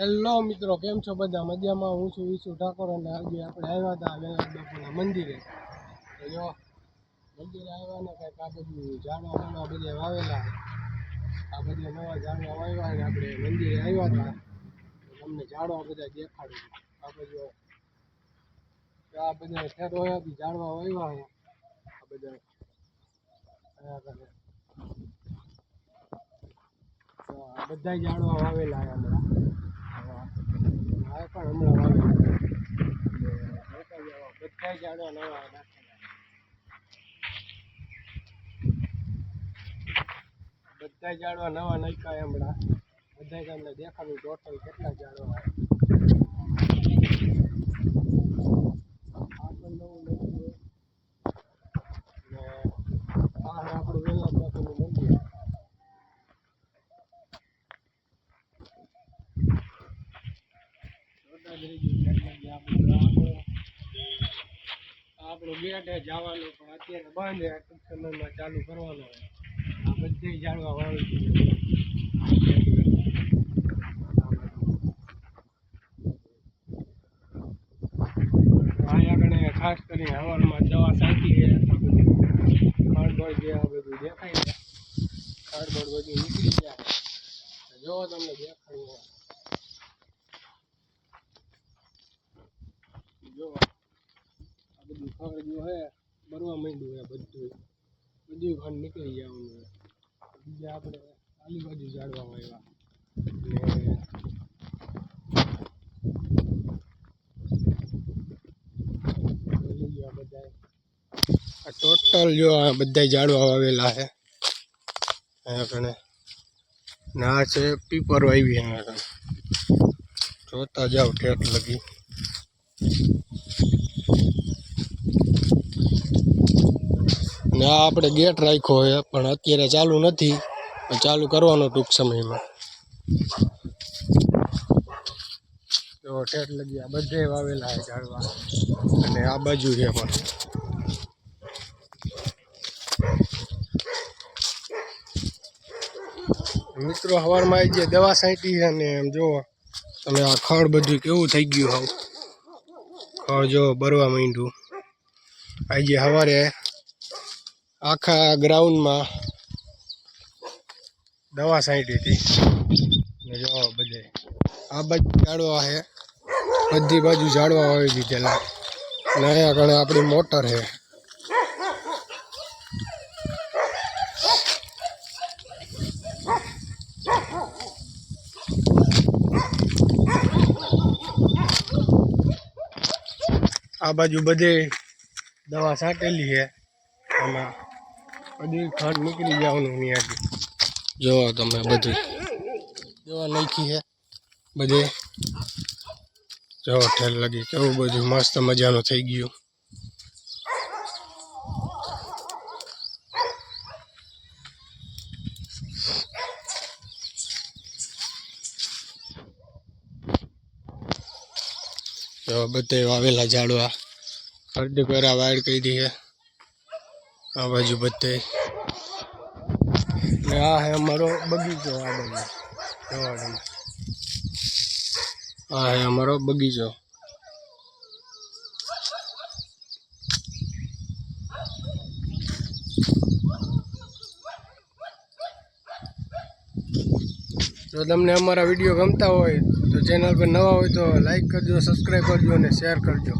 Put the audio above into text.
Hello મિત્રો, કેમ છો બધા? મજામાં હું છું ઈસુ ઠાકોર અને આજે આપણે આવ્યા હતા વેલાદ બાપુના મંદિરે. જો, મંદિરે આવ્યા ને કાંઈક આ બધું ઝાડવા નવા બધે વાવેલા. આ બધા નવા ઝાડવા વાવ્યા ને આપણે મંદિરે આવ્યા હતા. તમને ઝાડવા બધા દેખાડું આ બધું, આ બધા ખેડો બી ઝાડવા વાવ્યા છે આ બધા. આ બધા ઝાડવા વાવેલા છે હમણાં આ પણ હમણાં વાવેલા નવા બધા ઝાડવા નવા નાખ્યા હમણાં. બધા તમને દેખાડું ટોટલ કેટલા ઝાડવા આવે આ આપણો ગેટ જવાનો પણ અત્યારે બંધ ટૂંક સમયમાં ચાલુ કરવાનો આ બધી જાણવા વાળું છે. ખાસ કરીને હવારમાં દવા સાચી કાર્ડબોર્ડ જે બધું દેખાય છે કાર્ડબોર્ડ બધું નીકળી ગયા. તો તમને દેખાય જો બધું ખડ જો હે બરવા માંડ્યું હે બધું. બધું ખંડ નીકળી જવાનું હે બીજા આપણે આલી બાજુ ઝાડવા વાવ્યા ને જોઈ લો આ બધાય. આ ટોટલ જો આ બધા ઝાડવા વાવેલા છે અહીંયા કણે ને આ છે, પીપર વાવી અહીંયા કણે. જોતા જાઓ ઠેઠ લગી. ને આપણે ગેટ રાખ્યો હોય પણ અત્યારે ચાલુ નથી ચાલુ કરવાનો ટૂંક સમયમાં. તો ઠેઠ લગી આ બધે વાવેલા છે ઝાડવા. અને આ બાજુ છે પણ. મિત્રો સવારમાં આવી જે દવા સાંટી છે ને એમ જુઓ, તમે આ ખડ બધું કેવું થઈ ગયું હોવ ખડ જો બરવા માંડ્યું. આજે સવારે આખા ગ્રાઉન્ડમાં દવા સાંટી હતી. જો બધે, આ બાજુ ઝાડવા છે બધી બાજુ ઝાડવા વાવી દીધેલા. ને અહીંયા આગળ આપણી મોટર છે આ બાજુ બધે દવા છાંટેલી છે આમાં બધી ખડ નીકળી જવાનું ત્યાંથી જોવો તમે બધું. જોવા નાખી છે બધે. જો ઠેલ લગી. કેવું બધું મસ્ત મજાનું થઈ ગયું. જો બધે વાવેલા ઝાડવા. અડધી પહેરા વાડ કરી દી છે આ બાજુ બધે. ને આ હે અમારો બગીચો, આ બાજુ. જોવા આ હે અમારો બગીચો. જો તમને અમારા વીડિયો ગમતા હોય તો ચેનલ પર નવા હોય તો લાઈક કરજો સબસ્ક્રાઈબ કરજો અને શેર કરજો.